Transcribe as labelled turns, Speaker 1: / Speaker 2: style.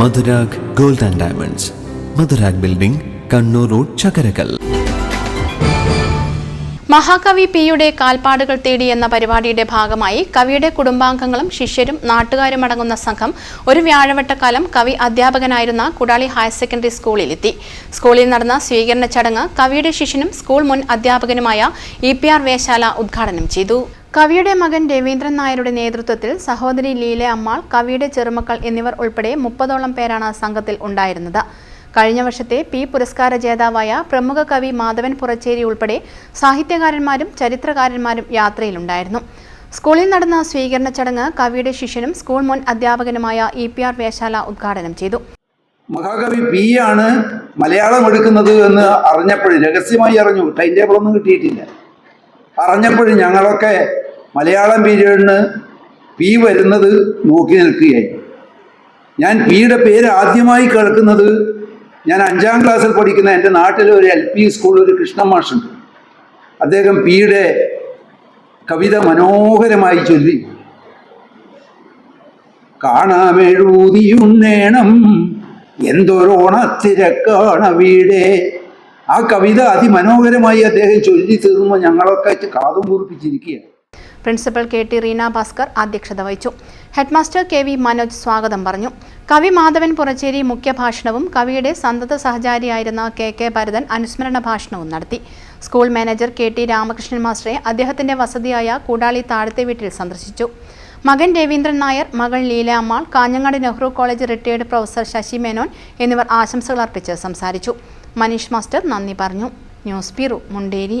Speaker 1: Madhurag gold and diamonds. Madhurag building Kannur road Chakkarakal.
Speaker 2: മഹാകവി പിയുടെ കാൽപ്പാടുകൾ തേടി എന്ന പരിപാടിയുടെ ഭാഗമായി കവിയുടെ കുടുംബാംഗങ്ങളും ശിഷ്യരും നാട്ടുകാരും അടങ്ങുന്ന സംഘം ഒരു വ്യാഴവട്ടക്കാലം കവി അധ്യാപകനായിരുന്ന കുടാളി ഹയർ സെക്കൻഡറി സ്കൂളിലെത്തി സ്കൂളിൽ നടന്ന സ്വീകരണ ചടങ്ങ് കവിയുടെ ശിഷ്യനും സ്കൂൾ മുൻ അധ്യാപകനുമായ ഇ പി ആർ വേശാല ഉദ്ഘാടനം ചെയ്തു. കവിയുടെ മകൻ രവീന്ദ്രൻ നായരുടെ നേതൃത്വത്തിൽ സഹോദരി ലീല അമ്മാൾ കവിയുടെ ചെറുമക്കൾ എന്നിവർ ഉൾപ്പെടെ മുപ്പതോളം പേരാണ് സംഘത്തിൽ ഉണ്ടായിരുന്നത്. കഴിഞ്ഞ വർഷത്തെ പി പുരസ്കാര ജേതാവായ പ്രമുഖ കവി മാധവൻ പുറച്ചേരി ഉൾപ്പെടെ സാഹിത്യകാരന്മാരും ചരിത്രകാരന്മാരും യാത്രയിലുണ്ടായിരുന്നു. സ്കൂളിൽ നടന്ന സ്വീകരണ ചടങ്ങ് കവിയുടെ ശിഷ്യനും സ്കൂൾ മുൻ അധ്യാപകനുമായ ഇ പി ആർ വേശാല ഉദ്ഘാടനം ചെയ്തു.
Speaker 3: മഹാകവി പി ആണ് മലയാളം എടുക്കുന്നത് എന്ന് അറിഞ്ഞപ്പോഴും രഹസ്യമായി അറിഞ്ഞു ടൈം ടേബിളൊന്നും കിട്ടിയിട്ടില്ല. അറിഞ്ഞപ്പോഴും ഞങ്ങളൊക്കെ മലയാളം പീരീഡിന് പി വരുന്നത് നോക്കി നിൽക്കുകയായി. ഞാൻ പിയുടെ പേര് ആദ്യമായി കേൾക്കുന്നത് ഞാൻ അഞ്ചാം ക്ലാസ്സിൽ പഠിക്കുന്ന എന്റെ നാട്ടിലെ ഒരു എൽ പി സ്കൂളിൽ ഒരു കൃഷ്ണ മാഷുണ്ട്. അദ്ദേഹം പിയുടെ കവിത മനോഹരമായി ചൊല്ലി. കാണാമെഴുതിയുണ്ണേണം എന്തൊരോണത്തിരക്കാണ വീടേ? ആ കവിത അതിമനോഹരമായി അദ്ദേഹം ചൊല്ലി തീർന്നു ഞങ്ങളൊക്കെ കാതും കുറിപ്പിച്ചിരിക്കുകയാണ്
Speaker 2: principal K T Reena Bhaskar അധ്യക്ഷത വഹിച്ചു. ഹെഡ്മാസ്റ്റർ കെ വി മനോജ് സ്വാഗതം പറഞ്ഞു. കവി മാധവൻ പുറച്ചേരി മുഖ്യഭാഷണവും കവിയുടെ സന്തത സഹചാരിയായിരുന്ന കെ കെ ഭരതൻ അനുസ്മരണ ഭാഷണവും നടത്തി. School manager K T Ramakrishnan മാസ്റ്ററെ അദ്ദേഹത്തിന്റെ വസതിയായ കൂടാളി താഴത്തെ വീട്ടിൽ സന്ദർശിച്ചു. മകൻ രവീന്ദ്രൻ നായർ മകൾ Leela Ammal Kanhangad Nehru college retired professor Sasi Menon എന്നിവർ ആശംസകൾ അർപ്പിച്ച് സംസാരിച്ചു. മനീഷ് മാസ്റ്റർ നന്ദി പറഞ്ഞു. News bureau Munderi.